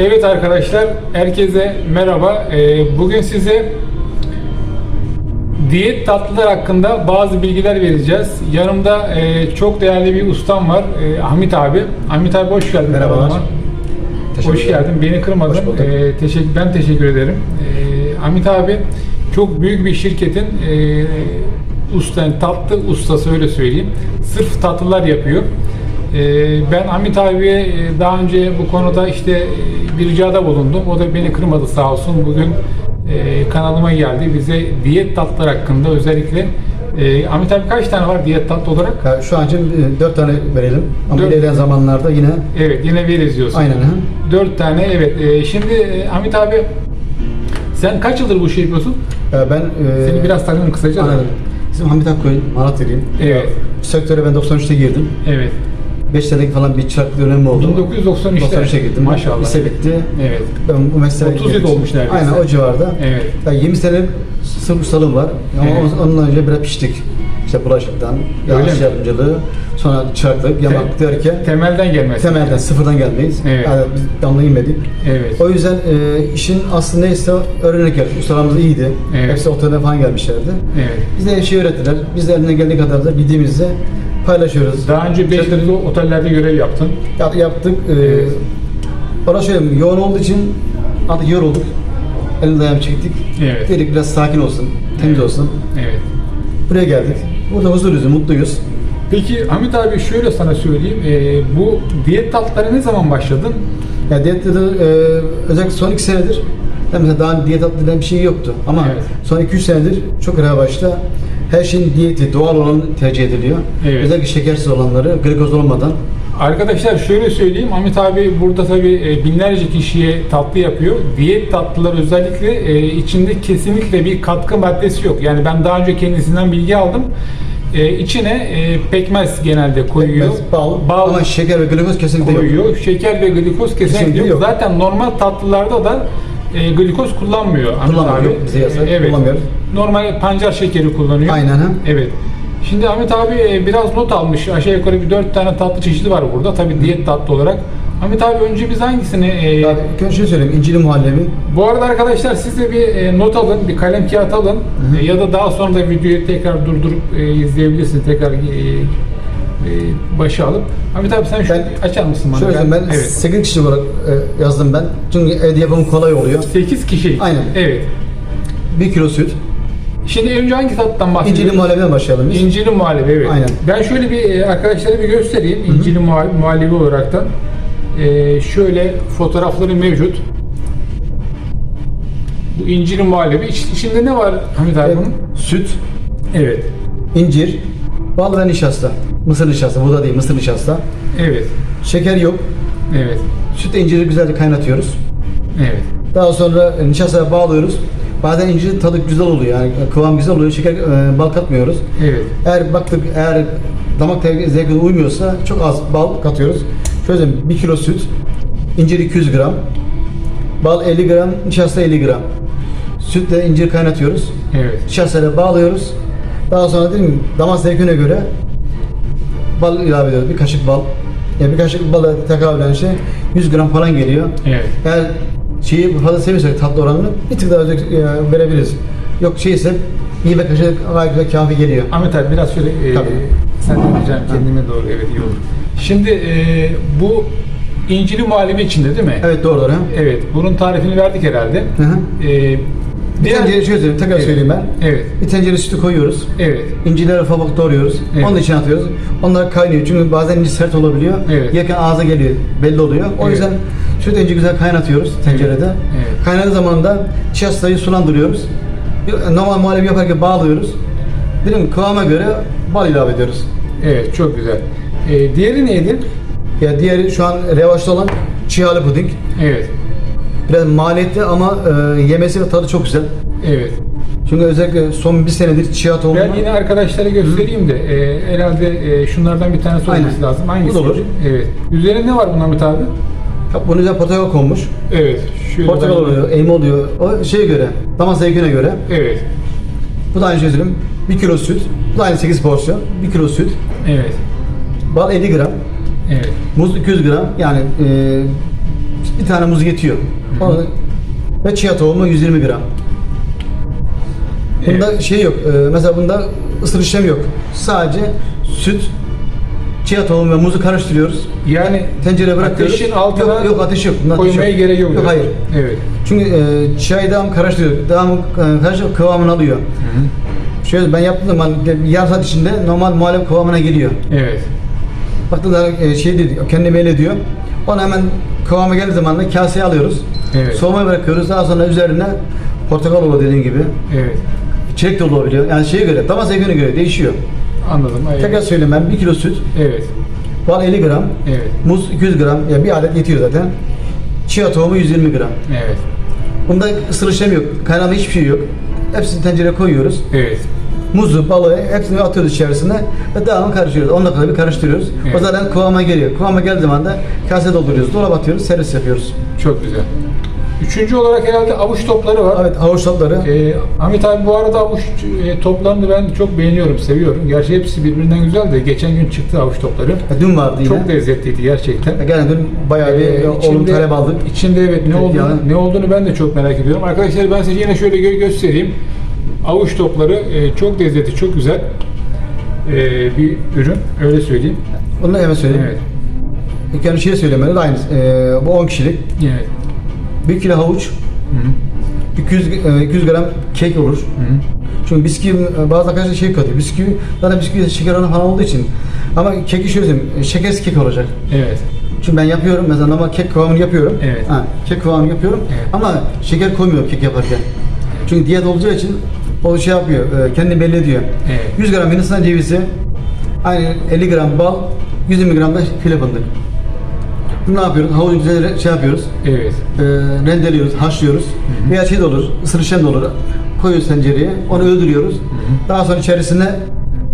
Evet arkadaşlar, herkese merhaba. Ee, Bugün size diyet tatlılar hakkında bazı bilgiler vereceğiz. Yanımda e, çok değerli bir ustam var, e, Hamit abi. Hamit abi hoş geldin. Merhabalar. Hoş geldin, beni kırmadın. Ee, teşekkür, ben teşekkür ederim. Ee, Hamit abi çok büyük bir şirketin e, usta, tatlı ustası öyle söyleyeyim. Sırf tatlılar yapıyor. Ee, ben Hamit abiye e, daha önce bu konuda işte e, bir ricada bulundum. O da beni kırmadı sağ olsun. Bugün e, kanalıma geldi. Bize diyet tatlılar hakkında özellikle e, Hamit abi kaç tane var diyet tatlı olarak? Ha, Şu an için e, dört tane verelim. Ama Dört. ilerleyen zamanlarda yine Evet yine veririz diyorsun. aynen. ha. Dört tane evet. Ee, şimdi Hamit abi sen kaç yıldır bu işi yapıyorsun? E, Ben e, Seni biraz tanıyorum kısaca anladım. Bizim Hamit Akkoy, Malatya'lıyım. Evet. Sektöre ben 93'te girdim. Evet. 5 senelik falan bir çıraklık dönemi oldu. 1993'te. 93'e girdim. Maşallah. Lise bitti. Evet. Ben bu mesleğe 30 yıl olmuş neredeyse. Aynen o civarda. Evet. Ya 20 sene sınıf ustalığım var. Ama Evet. ondan önce biraz piştik. İşte bulaşıktan, mi? yardımcılığı, sonra çıraklık, yamak derken Temelden gelmesi. temelden sıfırdan gelmeyiz. Evet. Yani biz damla inmedik. Evet. O yüzden e, işin aslı neyse öğrenerek yaptık. Ustalarımız iyiydi. Evet. Hepsi otelde falan gelmişlerdi. Evet. Bize şeyi öğrettiler. Biz de elinden geldiği kadar da bildiğimizde paylaşıyoruz. Daha önce 5 yıl otellerde görev yaptın. Yap- yaptık. E, Evet. Bana şöyle yoğun olduğu için artık yorulduk. Elini ayağını çektik. Evet. Dedik biraz sakin olsun, temiz olsun. Evet. Buraya geldik. Burada huzurluyuz, mutluyuz. Peki Hamit abi şöyle sana söyleyeyim. Ee, bu diyet tatlılara ne zaman başladın? Ya diyette de e, özellikle son iki senedir yani mesela daha diyet denen bir şey yoktu. Ama Evet. son 2-3 senedir çok revaçta her şeyin diyeti, doğal olanı tercih ediliyor. Evet. Özellikle şekersiz olanları, glikoz olmadan. Arkadaşlar şöyle söyleyeyim. Hamit abi burada tabii e, binlerce kişiye tatlı yapıyor. Diyet tatlılar özellikle e, içinde kesinlikle bir katkı maddesi yok. Yani ben daha önce kendisinden bilgi aldım. E, içine e, pekmez genelde koyuyor. Pekmez, bal, bal ama şeker ve glikoz kesinlikle yok. koyuyor. Şeker ve glikoz kesinlikle Kesinlikle yok. yok. Zaten normal tatlılarda da e, glikoz kullanmıyor. Kullanmıyor, abi. bize yasak, evet. kullanmıyoruz. Normal pancar şekeri kullanıyor. Aynen ha. Evet. Şimdi Hamit abi e, biraz not almış. Aşağı yukarı bir dört tane tatlı çeşidi var burada. Tabii diyet tatlı olarak. Hamit abi önce biz hangisini... e, ilk önce söyleyeyim, incili muhallebi. bu arada arkadaşlar siz de bir e, not alın, bir kalem kağıt alın. E, ya da daha sonra da videoyu tekrar durdurup e, izleyebilirsiniz. Tekrar e, e, başa alıp. Hamit abi sen şöyle açar mısın bana? Şöyle söyleyeyim, ben evet. 8 kişi olarak e, yazdım ben. Çünkü evde yapımı kolay oluyor. 8 kişi. Aynen. Evet. 1 kilo süt. Şimdi önce hangi tatlıdan bahsediyoruz? İncili muhallebiden başlayalım biz. İncili muhallebi evet. Aynen. Ben şöyle bir e, arkadaşlara bir göstereyim. İncili muha- muhallebi olaraktan. E, şöyle fotoğrafları mevcut. Bu incili muhallebi. İç, içinde ne var Hamit abi bunun? Süt, Evet. incir, bal ve nişasta. Mısır nişasta, bu da değil, mısır nişasta. Evet. Şeker yok. Evet. Süt inciri güzelce kaynatıyoruz. Evet. Daha sonra e, nişastaya bağlıyoruz. Bazen incir tadı güzel oluyor yani kıvam güzel oluyor. Şeker, e, bal katmıyoruz. Evet. Eğer baktık eğer damak zevki- zevkine uymuyorsa çok az bal katıyoruz. Şöyle söyleyeyim, 1 kilo süt, incir 200 gram, bal 50 gram, nişasta 50 gram. Sütle incir kaynatıyoruz. Evet. Nişastayla bağlıyoruz. Daha sonra dedim ki damak zevkine göre bal ilave ediyoruz. Bir kaşık bal. Yani bir kaşık bala tekabülen şey 100 gram falan geliyor. Evet. Eğer şeyi fazla seviyorsak tatlı oranını bir tık daha özel e, verebiliriz. Yok şeyse iyi bir kaşık gayet güzel kafi geliyor. Ahmet abi biraz şöyle e, Tabii. sen de diyeceğim kendime doğru evet iyi olur. Şimdi e, bu incili muhallebi içinde değil mi? Evet doğrudur ha. Evet. Bunun tarifini verdik herhalde. Hı hı. E, Bir diğer- tencere şöyle söyleyeyim, tekrar Evet. söyleyeyim ben. Evet. Bir tencere sütü koyuyoruz. Evet. İncileri ufak doğruyoruz. Evet. Onun içine atıyoruz. Onlar kaynıyor. Çünkü bazen incir sert olabiliyor. Evet. Yerken ağza geliyor. Belli oluyor. O Evet. yüzden süt önce güzel kaynatıyoruz tencerede. Evet. Kaynadığı zaman da nişastayı sulandırıyoruz. Normal muhallebi yaparken bağlıyoruz. Dedim kıvama göre bal ilave ediyoruz. Evet. Çok güzel. E, diğeri neydi? Ya diğeri şu an revaçta olan çiğ puding. Evet. Biraz maliyetli ama e, yemesi ve tadı çok güzel. Evet. Çünkü özellikle son bir senedir çiğ tohumu Ben yine arkadaşlara göstereyim de e, herhalde e, şunlardan bir tanesi olması Aynen. lazım. Bu Hangisi? da olur. Evet. Üzerine ne var bunun Ahmet abi? bunun üzerine portakal konmuş. Evet. Şöyle Portakal ben- oluyor, elma oluyor. O şeye göre, damak zevkine göre. Evet. Bu da aynı şey söyleyeyim. 1 kilo süt. Bu da aynı 8 porsiyon. 1 kilo süt. Evet. Bal 50 gram. Evet. Muz 200 gram. Yani e, bir tane muz yetiyor. Onu, ve chia tohumu 120 gram. Bunda şey yok. e, mesela bunda ısır işlemi yok. Sadece süt, chia tohumu ve muzu karıştırıyoruz. Yani Tencereye bırakıyoruz. ateşin altına yok, yok ateş yok. Bunda ateş koymaya yok. gerek yok. Yok hayır. Evet. Çünkü e, çayı devam karıştırıyor. Devam e, karıştırıyor, kıvamını alıyor. Şöyle ben yaptığım zaman de- bir yarım saat içinde normal muhalefet kıvamına geliyor. Evet. Baktım da e, şey dedi, kendi belli diyor. Onu hemen kıvama geldiği zaman da kaseye alıyoruz. Evet. Soğumaya bırakıyoruz. Daha sonra üzerine portakal olur dediğin gibi. Evet. Çilek de olabiliyor. Yani şeye göre, damak zevkine göre değişiyor. Anladım. Evet. Tekrar söyleyeyim ben 1 kilo süt, Evet. bal 50 gram, Evet. muz 200 gram, yani bir adet yetiyor zaten. Chia tohumu 120 gram. Evet. Bunda ısır işlemi yok, kaynama hiçbir şey yok. Hepsini tencereye koyuyoruz. Evet. Muzu, balığı hepsini atıyoruz içerisine ve devamlı karıştırıyoruz. 10 dakikada bir karıştırıyoruz. Evet. O zaten kıvama geliyor. Kıvama geldiği zaman da kase dolduruyoruz, dolaba atıyoruz, servis yapıyoruz. Çok güzel. Üçüncü olarak herhalde avuç topları var. Evet, havuç tatları. Ee, Ahmet abi bu arada avuç e, toplarını ben çok beğeniyorum, seviyorum. Gerçi hepsi birbirinden güzel de geçen gün çıktı avuç topları. Dün vardı yine. Çok lezzetliydi gerçekten. Gene dün bayağı bir Ee, olum talep aldık. İçinde evet ne Evet, olduğunu, yani. ne olduğunu ben de çok merak ediyorum. Arkadaşlar ben size yine şöyle gö- göstereyim. Avuç topları e, çok lezzetli, çok güzel e, bir ürün. Öyle söyleyeyim. Onu da hemen söyleyeyim. Evet. İlk yani şey söylemeli de aynısı. Ee, bu 10 kişilik. Evet. 1 kilo havuç, Hı-hı. 200, e, 200 gram kek olur. Hı-hı. Çünkü bisküvi, e, bazı arkadaşlar şey katıyor. Bisküvi, zaten bisküvi şeker oranı falan olduğu için. Ama keki şöyle söyleyeyim, e, şekersiz kek olacak. Evet. Çünkü ben yapıyorum, mesela normal kek kıvamını yapıyorum. Evet. Ha, kek kıvamını yapıyorum Evet. ama şeker koymuyorum kek yaparken. Çünkü diyet olacağı için o şey yapıyor, e, kendini belli ediyor. Evet. 100 gram Hindistan cevizi, aynı 50 gram bal, 120 gram da file fındık. Bunu ne yapıyoruz? Havucu güzel şey yapıyoruz, Evet. e, rendeliyoruz, haşlıyoruz. Veya şey de olur, ısır işlem de olur. Koyuyoruz tencereye, onu öldürüyoruz. Daha sonra içerisine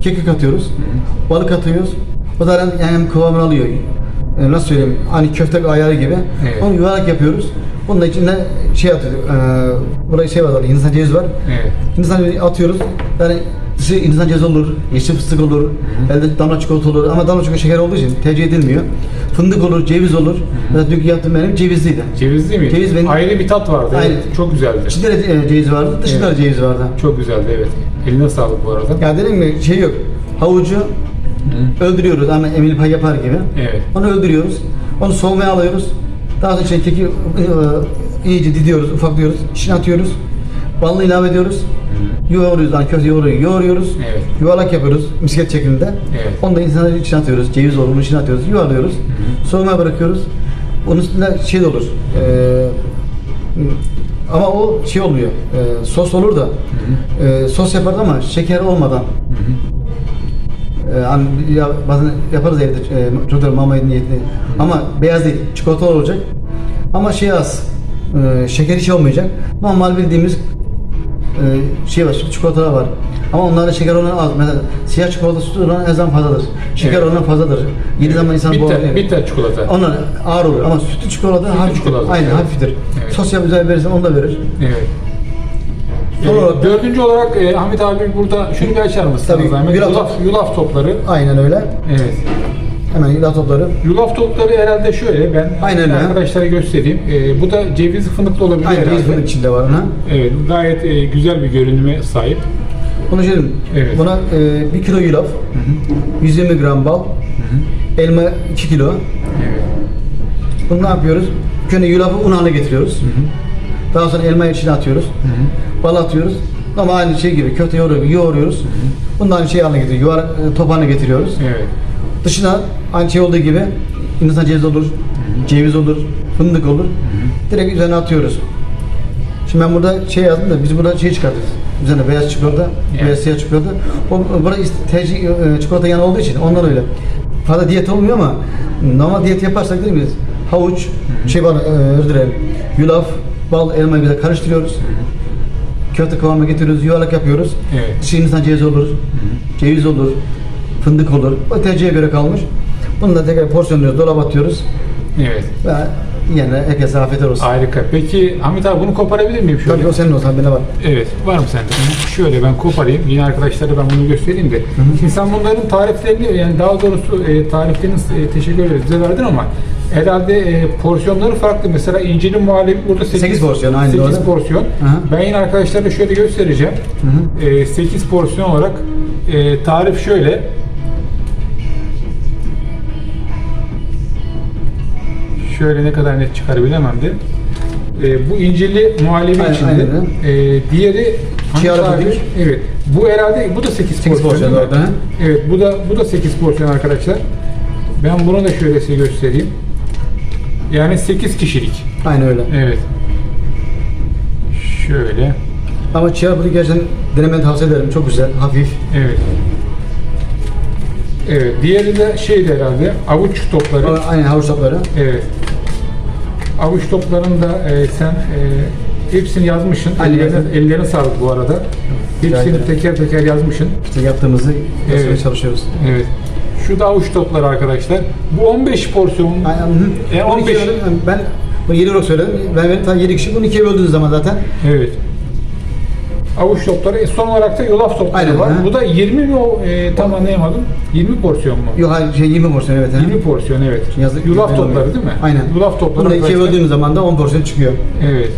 kekik atıyoruz, balık atıyoruz. O zaten yani kıvamını alıyor. E, nasıl söyleyeyim? Hani köfte ayarı gibi. Evet. Onu yuvarlak yapıyoruz. Bunun da içine şey atıyoruz. E, buraya şey var zaten, Hindistan cevizi var. Evet. Hindistan cevizi atıyoruz. Yani dışı Hindistan cevizi olur, yeşil fıstık olur, elde damla çikolata olur. Ama damla çikolata şeker olduğu için tercih edilmiyor. Fındık olur, ceviz olur. Mesela dünkü yaptığım benim cevizliydi. Ceviz değil mi? Ceviz benim- Ayrı bir tat vardı. Aynen. Evet. Çok güzeldi. İçinde de e, ceviz vardı, dışında Evet. da ceviz vardı. Çok güzeldi evet. Eline sağlık bu arada. Ya dedim mi şey yok. Havucu öldürüyoruz ama Emil Pay yapar gibi. Evet. Onu öldürüyoruz. Onu soğumaya alıyoruz. Daha sonra içine keki e, iyice didiyoruz, ufaklıyoruz. İçine atıyoruz. Balını ilave ediyoruz. Yoğuruyoruz, yani köfte yoğuruyoruz, yoğuruyoruz. Evet. Yuvarlak yapıyoruz misket şeklinde. Evet. Onu da insanların içine atıyoruz. Ceviz olur, bunun içine atıyoruz. Yuvarlıyoruz. Soğumaya bırakıyoruz. Onun üstünde şey de olur. e, ama o şey olmuyor. e, sos olur da. e, sos yaparız ama şeker olmadan. Ee, hani ya, bazen yaparız evde e, çocuklar mama niyetli. Ama beyaz değil, çikolata olacak. Ama şey az, e, şeker hiç olmayacak. Normal bildiğimiz e, şey var, sütlü çikolatalar var. Ama onlarda şeker oranı az. Mesela siyah çikolata sütlü oranı her zaman fazladır. Şeker Evet. oranı fazladır. Yediği zaman insan Bitter, boğulur. bitter çikolata. Onlar ağır olur ama sütlü çikolata hafif. çikolata, Aynen evet. hafiftir. Evet. Sos yap üzerine verirsen onu da verir. Evet. Da- dördüncü olarak e, Ahmet abi burada şunu bir açar mısın? Tabii, Zahmet? yulaf- Yulaf, yulaf topları. Aynen öyle. Evet. Hemen yulaf topları. Yulaf topları herhalde şöyle ben Aynen öyle. arkadaşlara göstereyim. Ee, bu da cevizli fındıklı olabilir Aynen herhalde. ceviz fındık içinde var ona. Evet, gayet e, güzel bir görünüme sahip. Bunu dedim, Evet. buna e, 1 kilo yulaf, 120 gram bal, elma 2 kilo. Evet. Bunu ne yapıyoruz? Önce yulafı un haline getiriyoruz. Daha sonra elmayı içine atıyoruz. Bal atıyoruz. Ama aynı şey gibi köfte yoğuruyoruz. yoğuruyoruz. Bunu da aynı şey haline getiriyoruz. Yuvarlak e, top haline getiriyoruz. Evet. Dışına aynı şey olduğu gibi Hindistan cevizi olur, ceviz olur, fındık olur. Direkt üzerine atıyoruz. Şimdi ben burada şey yazdım da biz burada şey çıkartırız. Üzerine beyaz çikolata, Evet. beyaz siyah çikolata. O burada tercih e, çikolata yan olduğu için onlar öyle. Fazla diyet olmuyor ama normal diyet yaparsak değil mi biz? Havuç, şey var, e. Yulaf, bal, elma güzel karıştırıyoruz. Köfte kıvamına getiriyoruz, yuvarlak yapıyoruz. Evet. Dışı Hindistan cevizi olur, ceviz olur, fındık olur. O tercihe göre kalmış. Bunu da tekrar porsiyonluyoruz, dolaba atıyoruz. Evet. Ve yine herkese afiyet olsun. Harika. Peki Ahmet abi bunu koparabilir miyim şöyle? Tabii o senin olsan bana var. Evet, var mı sende? Şöyle ben koparayım. Yine arkadaşlara ben bunu göstereyim de. Şimdi sen bunların tariflerini, yani daha doğrusu e, tariflerini e, teşekkür ederiz bize verdin ama herhalde e, porsiyonları farklı. Mesela incirli muhallebi burada 8, Sekiz porsiyon, aynı 8 doğru. porsiyon. Hı. Ben yine arkadaşlara şöyle göstereceğim. E, 8 porsiyon olarak e, tarif şöyle. Şöyle ne kadar net çıkar bilemem de. E, bu incirli muhallebi Aynen, içinde. aynen. E, diğeri. Evet. Bu herhalde bu da 8 Sekiz porsiyon. porsiyon? Evet. Bu da bu da 8 porsiyon arkadaşlar. Ben bunu da şöyle size göstereyim. Yani 8 kişilik. Aynı öyle. Evet. Şöyle. Ama çiğ puding gerçekten denemeni tavsiye ederim. Çok güzel, hafif. Evet. Evet. Diğeri de şeydi herhalde. Avuç topları. Ama Aynı havuç sapları. Evet. Avuç toplarını da e, sen e, hepsini yazmışsın. Aynen. Ellerine, ellerine sağlık bu arada. Hepsini ederim. teker teker yazmışsın. İşte yaptığımızı göstermeye çalışıyoruz. Evet. Şu da avuç topları arkadaşlar. Bu 15 porsiyon. Aynen. hı. 12 15 bölüm- ben bunu 7 olarak söyledim. Ben benim ta 7 kişi bunu 2'ye böldüğünüz zaman zaten Evet. Avuç topları. E, son olarak da yulaf topları Aynen, var. ha. Bu da 20 mi o? E, tam anlayamadım. 20 porsiyon mu? yok hayır şey 20 porsiyon evet. ha. 20 porsiyon evet. Yazık- yulaf topları değil mi? Aynen. Yulaf topları. Bunu da 2'ye arkadaşlar. böldüğümüz zaman da 10 porsiyon çıkıyor. Evet.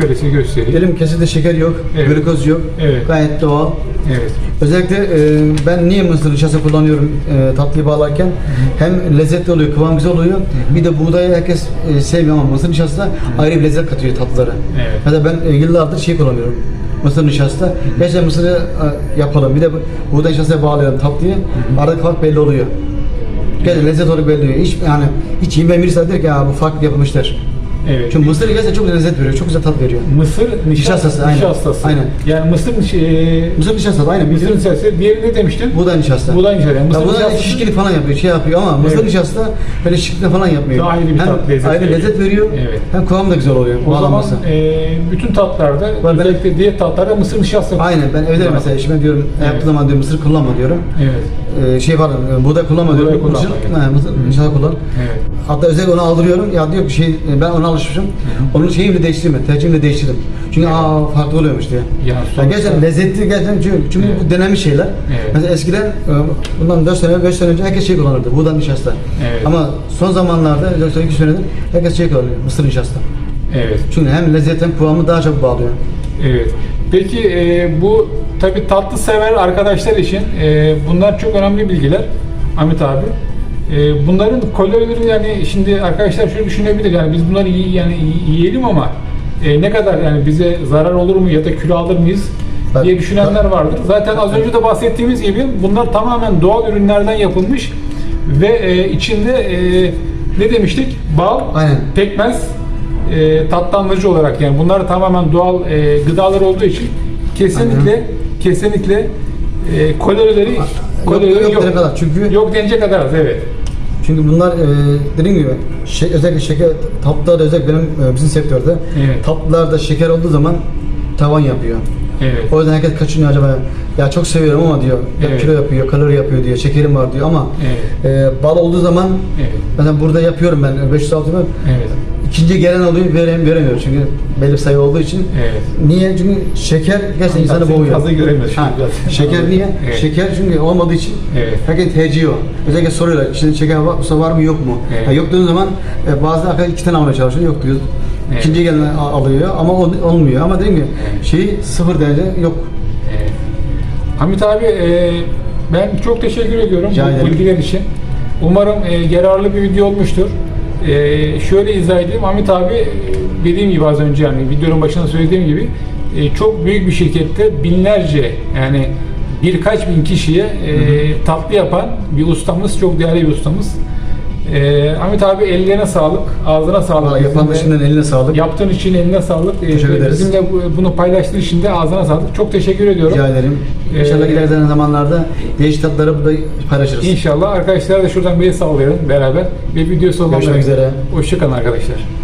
Şöyle size göstereyim. Diyelim kesinlikle şeker yok, Evet. glikoz yok. Evet. Gayet doğal. Evet. Özellikle e, ben niye mısır nişasta kullanıyorum e, tatlıyı bağlarken hem lezzetli oluyor, kıvam güzel oluyor. Bir de buğdayı herkes e, sevmiyor ama mısır nişasta ayrı bir lezzet katıyor tatlılara. Evet. Mesela ben e, yıllardır şey kullanıyorum. Mısır nişasta. Gerçekten mısırı e, yapalım. Bir de bu- buğday nişastaya bağlayalım tatlıyı. Aradaki fark belli oluyor. Gerçekten lezzet olarak belli oluyor. Hiç yani hiç yemeyen birisi der ki ya bu farklı yapılmıştır. Evet. Çünkü mısır gerçekten çok lezzet veriyor, çok güzel tat veriyor. Mısır nişastası. Aynen. Nişastası. Aynen. Yani mısır niş- e, Mısır nişastası aynen. mısır nişastası. Diğeri ne demiştin? Buğday nişasta. Buğday nişastası. Yani mısır Ya buğday nişastası- şişkinlik falan yapıyor, şey yapıyor ama mısır Evet. nişasta böyle şişkinlik falan yapmıyor. Daha ayrı bir hem tat, lezzet ayrı veriyor. lezzet veriyor, Evet. hem kıvam da güzel oluyor. O zaman bağlanması. e, bütün tatlarda, Ben- özellikle diyet tatlarda mısır nişastası. Aynen ben evde mesela eşime diyorum Evet. yaptığı zaman diyorum mısır kullanma diyorum. Evet. Ee, şey pardon e, buğday kullanma Buğday diyorum. kullanma, Mısır, he, mısır nişasta kullan. Evet. Hatta özellikle onu aldırıyorum. Ya diyor ki şey e, ben ona alışmışım. Onun şeyini bile değiştirme, tercihimi de değiştirdim. Çünkü aa farklı oluyormuş diye. Yani Ya sonuçta- gerçekten lezzetli gerçekten çünkü, çünkü Evet. bu denenmiş şeyler. Evet. Mesela eskiden e, bundan 4 sene 5 sene önce herkes şey kullanırdı. Buğday nişasta. Evet. Ama son zamanlarda 4 sene 2 senedir herkes şey kullanıyor. Mısır nişasta. Evet. Çünkü hem lezzet hem kıvamı daha çok bağlıyor. Evet. Peki e, bu tabi tatlı sever arkadaşlar için e, bunlar çok önemli bilgiler Ahmet abi. E, bunların kalorileri yani şimdi arkadaşlar şöyle düşünebilir yani biz bunları yi- yani yi- yiyelim ama e, ne kadar yani bize zarar olur mu ya da kilo alır mıyız diye düşünenler vardır. Zaten az önce de bahsettiğimiz gibi bunlar tamamen doğal ürünlerden yapılmış ve e, içinde e, ne demiştik? Bal, Aynen. pekmez, e, tatlandırıcı olarak yani bunlar tamamen doğal e, gıdalar olduğu için kesinlikle kesinlikle e, kalorileri kalorileri yok yok. denecek kadar. Çünkü- yok denecek kadar az evet. Çünkü bunlar e, dediğim gibi şey, özellikle şeker tatlılar özellikle benim e, bizim sektörde Evet. tatlılarda şeker olduğu zaman tavan yapıyor. Evet. O yüzden herkes kaçınıyor acaba ya çok seviyorum ama diyor ya Evet. kilo yapıyor, kalori yapıyor diyor, şekerim var diyor ama Evet. e, bal olduğu zaman Evet. mesela burada yapıyorum ben 500 600 ben Evet. İkinci gelen oluyor verem, veremiyor çünkü belli bir sayı olduğu için. Evet. Niye? Çünkü şeker gerçekten insanı boğuyor. fazla göremiyorsun Ha, şeker niye? Evet. Şeker çünkü olmadığı için Evet. herkes tercihi o. Özellikle soruyorlar işte şeker var, var mı yok mu? Evet. Ya yok dediğin zaman e, bazı arkadaşlar iki tane almaya çalışıyor. Yok diyor. Evet. İkinci gelen al- alıyor ama ol- olmuyor. Ama dediğim gibi şeyi sıfır derece yok. Evet. Hamit abi e, ben çok teşekkür ediyorum Rica bu ederim. bilgiler için. Umarım e, yararlı bir video olmuştur. E, şöyle izah edeyim. Hamit abi e, dediğim gibi az önce yani videonun başında söylediğim gibi e, çok büyük bir şirkette binlerce yani birkaç bin kişiye e, tatlı yapan bir ustamız, çok değerli bir ustamız. E, Hamit abi ellerine sağlık, ağzına sağlık. Vallahi yapan kişinin eline sağlık. Yaptığın için eline sağlık. E, Teşekkür ederiz. Bizimle bu- bunu paylaştığın için de ağzına sağlık. Çok teşekkür ediyorum. Rica ederim. Ee, İnşallah ilerleyen zamanlarda değişik tatları burada paylaşırız. İnşallah arkadaşlar da şuradan bir sallayalım beraber ve video Görüşmek üzere. Hoşçakalın arkadaşlar.